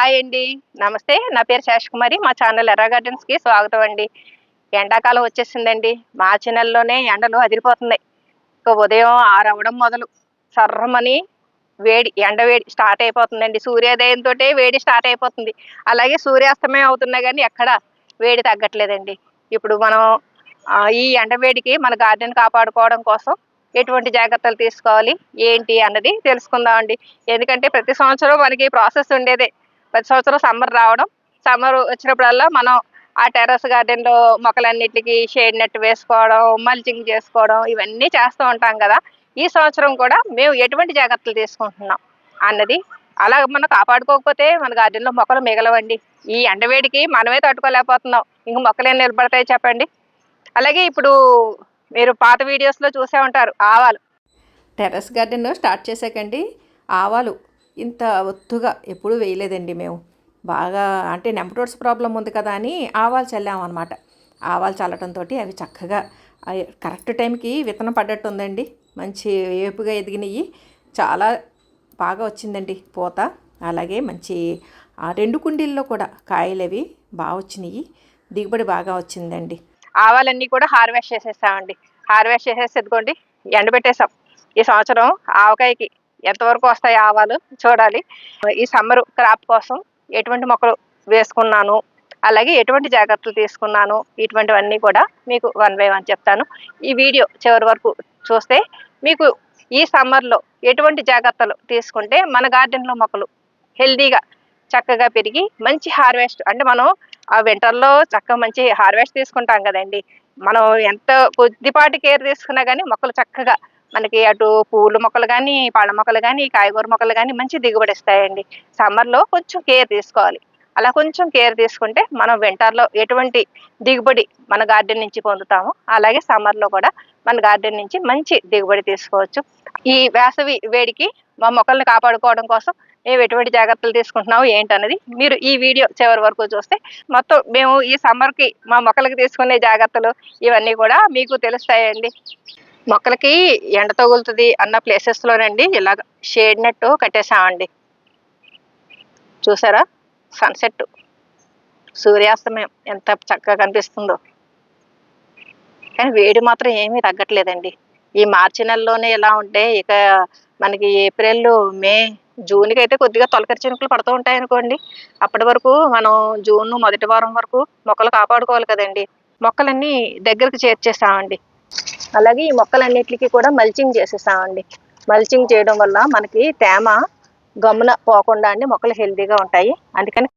Hi అండి. నమస్తే. నా పేరు శేషకుమారి మా ఛానల్ ఎర్ర గార్డెన్స్కి స్వాగతం అండి. ఎండాకాలం వచ్చేసిందండి. మార్చి నెలలోనే ఎండలు అదిరిపోతున్నాయి. ఇక ఉదయం ఆరవడం మొదలు. సర్రమని వేడి ఎండ వేడి స్టార్ట్ అయిపోతుందండి. సూర్యోదయంతో వేడి స్టార్ట్ అయిపోతుంది. అలాగే సూర్యాస్తమయం అవుతున్నా కానీ ఎక్కడ వేడి తగ్గట్లేదండి. ఇప్పుడు మనం ఈ ఎండ వేడికి మన గార్డెన్ కాపాడుకోవడం కోసం ఎటువంటి జాగ్రత్తలు తీసుకోవాలి? ఏంటి అన్నది తెలుసుకుందామండి. ఎందుకంటే ప్రతి సంవత్సరం మనకి ప్రాసెస్ ఉండేదే. ప్రతి సంవత్సరం సమ్మర్ రావడం. సమ్మర్ వచ్చినప్పుడల్లా మనం ఆ టెర్రస్ గార్డెన్లో మొక్కలన్నిటికి షేడ్ నెట్ వేసుకోవడం మల్చింగ్ చేసుకోవడం ఇవన్నీ చేస్తూ ఉంటాం కదా. ఈ సంవత్సరం కూడా మేము ఎటువంటి జాగ్రత్తలు తీసుకుంటున్నాం అన్నది అలా మనం కాపాడుకోకపోతే మన గార్డెన్లో లో మొక్కలు మిగలవండి. ఈ ఎండవేడికి మనమే తట్టుకోలేకపోతున్నాం. ఇంక మొక్కలు ఏం నిలబడతాయి చెప్పండి. అలాగే ఇప్పుడు మీరు పాత వీడియోస్లో చూసే ఉంటారు ఆవాలు. టెర్రస్ గార్డెన్ స్టార్ట్ చేసాకండి ఆవాలు. ఇంత ఒత్తుగా ఎప్పుడూ వేయలేదండి మేము. బాగా అంటే నెంపటోడ్స్ ప్రాబ్లం ఉంది కదా అని ఆవాలు చల్లామన్నమాట. ఆవాలు చల్లటంతో అవి చక్కగా అవి కరెక్ట్ టైంకి విత్తనం పడ్డట్టు ఉందండి మంచి ఏపుగా ఎదిగినాయి. చాలా బాగా వచ్చిందండి పూత. అలాగే మంచి ఆ రెండు కుండీల్లో కూడా కాయలు అవి బాగా వచ్చినాయి. దిగుబడి బాగా వచ్చిందండి. ఆవాలన్నీ కూడా హార్వెస్ట్ చేసేసామండి. హార్వెస్ట్ చేసేసి ఇదిగోండి ఎండబెట్టేసాం. ఈ సంవత్సరం ఆవకాయకి ఎంతవరకు వస్తాయి ఆవాలు చూడాలి. ఈ సమ్మర్ క్రాప్ కోసం ఎటువంటి మొక్కలు వేసుకున్నాను అలాగే ఎటువంటి జాగ్రత్తలు తీసుకున్నాను ఇటువంటివన్నీ కూడా మీకు వన్ బై వన్ చెప్తాను. ఈ వీడియో చివరి వరకు చూస్తే మీకు ఈ సమ్మర్లో ఎటువంటి జాగ్రత్తలు తీసుకుంటే మన గార్డెన్లో మొక్కలు హెల్దీగా చక్కగా పెరిగి మంచి హార్వెస్ట్ అంటే మనం ఆ వింటర్లో చక్కగా మంచి హార్వెస్ట్ తీసుకుంటాం కదండి. మనం ఎంత కొద్దిపాటి కేర్ తీసుకున్నా కానీ మొక్కలు చక్కగా మనకి అటు పూల మొక్కలు కానీ పళ్ళ మొక్కలు కానీ కాయగూర మొక్కలు కానీ మంచి దిగుబడి ఇస్తాయండి. సమ్మర్లో కొంచెం కేర్ తీసుకోవాలి. అలా కొంచెం కేర్ తీసుకుంటే మనం వింటర్లో ఎటువంటి దిగుబడి మన గార్డెన్ నుంచి పొందుతాము అలాగే సమ్మర్లో కూడా మన గార్డెన్ నుంచి మంచి దిగుబడి తీసుకోవచ్చు. ఈ వేసవి వేడికి మా మొక్కల్ని కాపాడుకోవడం కోసం మేము ఎటువంటి జాగ్రత్తలు తీసుకుంటున్నాము ఏంటన్నది మీరు ఈ వీడియో చివరి వరకు చూస్తే మొత్తం మేము ఈ సమ్మర్కి మా మొక్కలకి తీసుకునే జాగ్రత్తలు ఇవన్నీ కూడా మీకు తెలుస్తాయండి. మొక్కలకి ఎండ తగులుతుంది అన్న ప్లేసెస్లోనండి ఇలా షేడ్ నెట్ కట్టేసామండి. చూసారా? సన్సెట్ సూర్యాస్తమయం ఎంత చక్కగా కనిపిస్తుందో. కానీ వేడి మాత్రం ఏమీ తగ్గట్లేదండి. ఈ మార్చి నెలలోనే ఎలా ఉంటే ఇక మనకి ఏప్రిల్ మే జూన్కి అయితే కొద్దిగా తొలకరి చినుకులు పడుతూ ఉంటాయి అనుకోండి అప్పటి వరకు మనం జూన్ మొదటి వారం వరకు మొక్కలు కాపాడుకోవాలి కదండి. మొక్కలన్నీ దగ్గరకు చేర్చేసామండి. అలాగే ఈ మొక్కలన్నిటికీ కూడా మల్చింగ్ చేసేసామండి మల్చింగ్ చేయడం వల్ల మనకి తేమ గమ్మున పోకుండా అండి మొక్కలు హెల్దీగా ఉంటాయి. అందుకని